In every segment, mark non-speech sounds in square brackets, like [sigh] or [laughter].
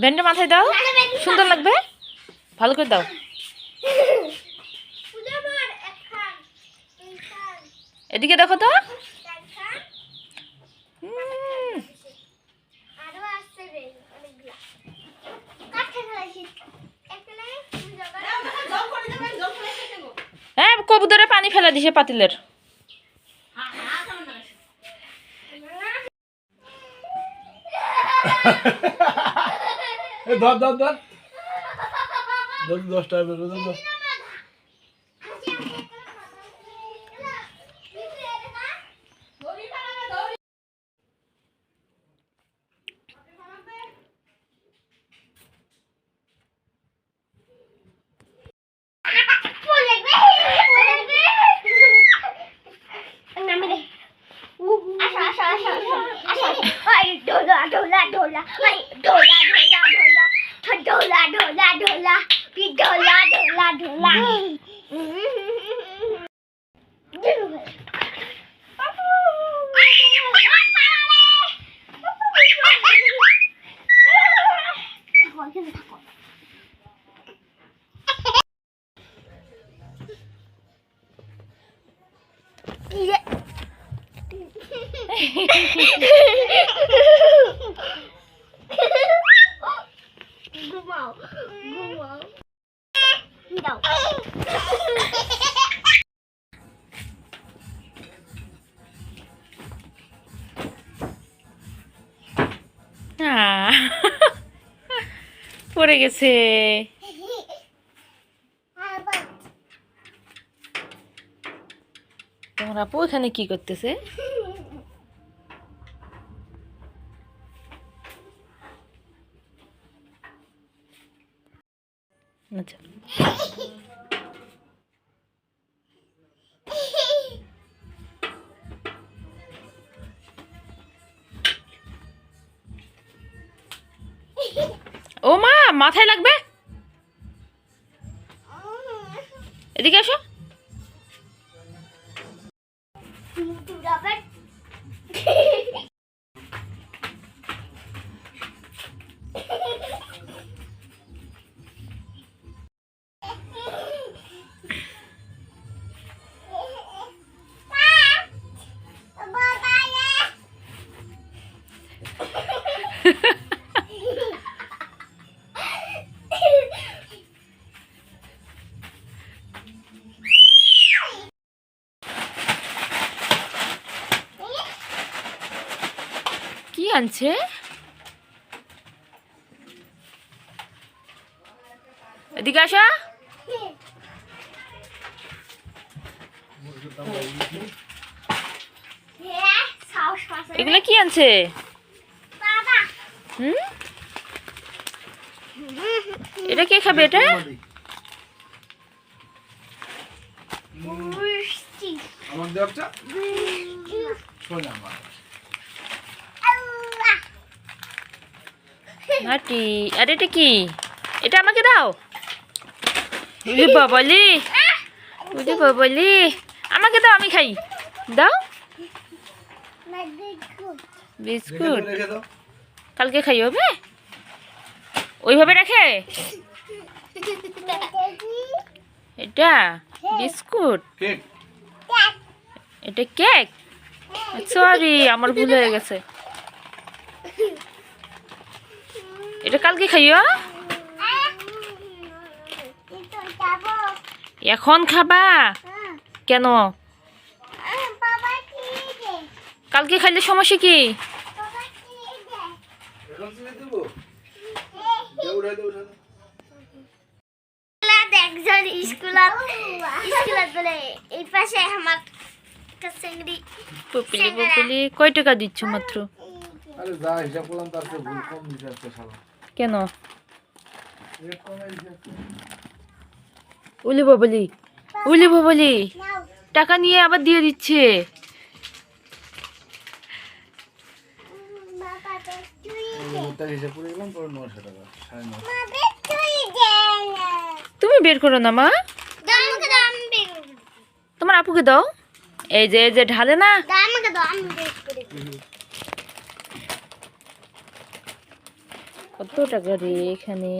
ব্যান্ডটা মাথায় দাও। সুন্দর লাগবে? ভালো করে দাও। এদিকে দেখো তো। হ্যাঁ কবুতরে পানি ফেলা দিছে পাতিলের। এ ধর ধর ধর ধর দশ টাকা বেরো ধর ধর। thôi đổ la đồ la đồ la bị đồ la đồ la đồ la Yeah. পড়ে গেছে তোমার আপু এখানে কি করতেছে আচ্ছা মাথায় লাগবে? এদিকে আসো আনছে? এদিকে আসো। এগুলো কি আনছে? হুম? এটা কে খাবে এটা? আমার দেবটা শোনে আমার। মাটি আরে এটা কি? এটা আমাকে দাও। উলি বাবালি উলি বাবালি আমাকে দাও আমি খাই। দাও। বিস্কুট। কালকে খাই হবে? ওইভাবে রাখে? এটা বিস্কুট। এটা কেক? সরি আমার ভুল হয়ে গেছে। এটা কালকে খাইও এখন খাবা? কেন? কালকে খাইলে সমস্যা কি? কয় টাকা দিচ্ছ মাত্র? আরে যা, হিসাব করলাম তার ভুল কম আজকে শালা। কেন। উলি বাবলি উলি বাবলি টাকা নিয়ে আবার দিয়ে দিচ্ছে তুমি বের করো না মা। তোমার আপুকে দাও এই যে এই যে ঢালে না দাও আমাকে দাও আমি বের করে দেব। কত টাকা রে এখানে?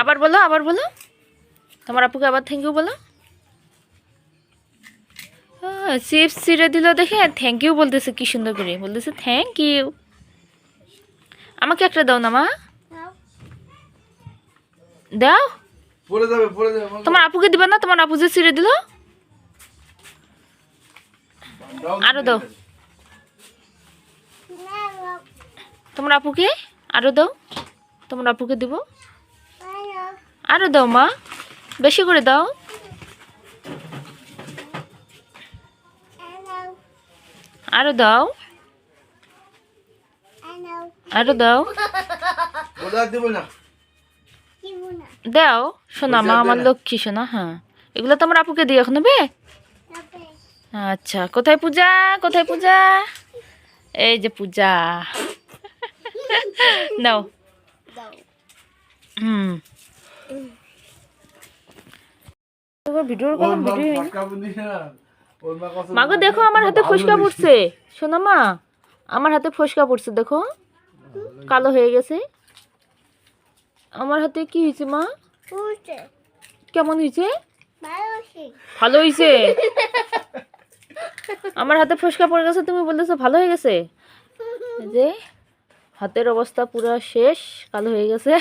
আবার বলো আবার বলো। তোমার আপুকে আবার থ্যাংক ইউ বলো। চিপস ছিঁড়ে দিল দেখে থ্যাংক ইউ বলতেছে কি সুন্দর করে। বলতেছে থ্যাংক ইউ আমাকে একটা দাও না মা। দাও। পড়ে যাবে পড়ে যাবে তোমার আপুকে দিবা না? তোমার আপু যে ছিঁড়ে দিল? আরও দাও। তোমার আপুকে আরও দাও। তোমার আপুকে দিব। আরও দাও মা। বেশি করে দাও। আরও দাও। আরও দাও। দাও। শোনা মা আমার লক্ষ্মী শোনা হ্যাঁ। এগুলো তোমার আপুকে দিয়ে এখন নেবে? আচ্ছা কোথায় পূজা? কোথায় পূজা? এই যে পূজা। নাও হুম। মাগো দেখো আমার হাতে ফসকা পড়ছে। শোনো মা আমার হাতে ফসকা পড়ছে দেখো। কালো হয়ে গেছে। আমার হাতে কি হয়েছে মা? কেমন হয়েছে। ভালো হয়েছে? [laughs] আমার হাতে ফসকা পড়ে গেছে, তুমি বলতেছো ভালো হয়ে গেছে? যে, হাতের অবস্থা পুরো শেষ, কালো হয়ে গেছে।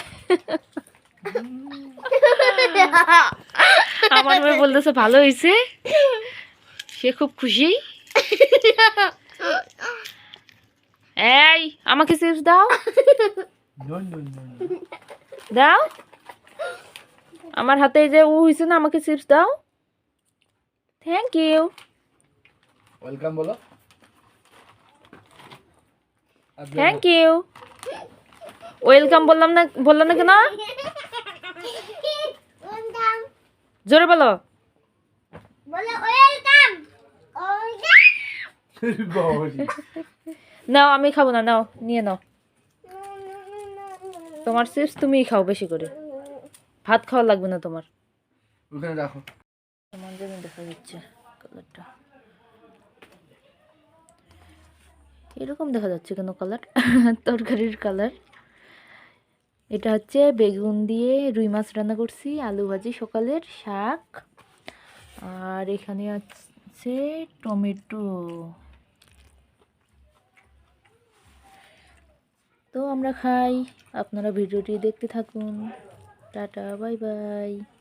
আমার মেয়ে বলতেছে ভালো হয়েছে। সে খুব খুশি। এই, আমাকে চিপস দাও। দাও। আমার হাতে যে উ হয়েছে না, আমাকে চিপস দাও। থ্যাংক ইউ ওয়েলকাম বলো। থ্যাংক ইউ ওয়েলকাম বললাম না বললাম না কেন? জোরে বলো। [laughs] নাও আমি খাব না নাও নিয়ে নাও। তোমার চিপস তুমিই খাও বেশি করে। ভাত খাওয়া লাগবে না তোমার। ওখানে রাখো। যেন দেখা যাচ্ছে কালারটা এরকম দেখা যাচ্ছে কেন কালার [laughs] তরকারির কালার এটা হচ্ছে বেগুন দিয়ে রুই মাছ রান্না করছি, আলু ভাজি, সকালের শাক। আর এখানে আছে টমেটো। তো আমরা খাই। আপনারা ভিডিওটি দেখতে থাকুন। Tata, bye bye.